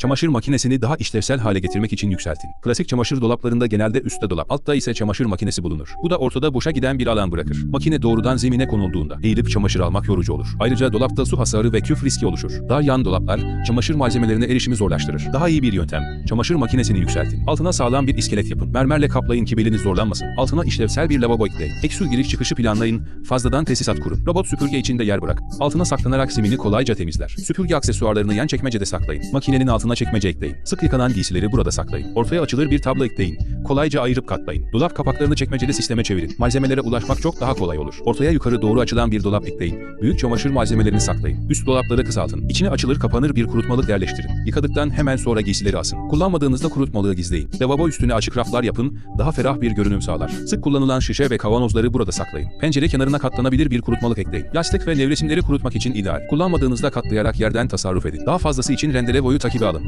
Çamaşır makinesini daha işlevsel hale getirmek için yükseltin. Klasik çamaşır dolaplarında genelde üstte dolap, altta ise çamaşır makinesi bulunur. Bu da ortada boşa giden bir alan bırakır. Makine doğrudan zemine konulduğunda eğilip çamaşır almak yorucu olur. Ayrıca dolapta su hasarı ve küf riski oluşur. Dar yan dolaplar çamaşır malzemelerine erişimi zorlaştırır. Daha iyi bir yöntem. Çamaşır makinesini yükseltin. Altına sağlam bir iskelet yapın. Mermerle kaplayın ki beliniz zorlanmasın. Altına işlevsel bir lavabo ekleyin. Ek su giriş çıkışı planlayın. Fazladan tesisat kurun. Robot süpürge içinde yer bırak. Altına saklanarak zemini kolayca temizler. Süpürge aksesuarlarını yan çekmecede saklayın. Makinenin altına çekmece ekleyin. Sık yıkanan giysileri burada saklayın. Ortaya açılır bir tablo ekleyin. Kolayca ayırıp katlayın. Dolap kapaklarını çekmecede sisteme çevirin. Malzemelere ulaşmak çok daha kolay olur. Ortaya yukarı doğru açılan bir dolap ekleyin. Büyük çamaşır malzemelerini saklayın. Üst dolapları kısaltın. İçine açılır kapanır bir kurutmalık yerleştirin. Yıkadıktan hemen sonra giysileri asın. Kullanmadığınızda kurutmalığı gizleyin. Lavabo üstüne açık raflar yapın. Daha ferah bir görünüm sağlar. Sık kullanılan şişe ve kavanozları burada saklayın. Pencere kenarına katlanabilir bir kurutmalık ekleyin. Lastik ve nevresimleri kurutmak için ideal. Kullanmadığınızda katlayarak yerden tasarruf edin. Daha fazlası için rendele boyu takibi alın.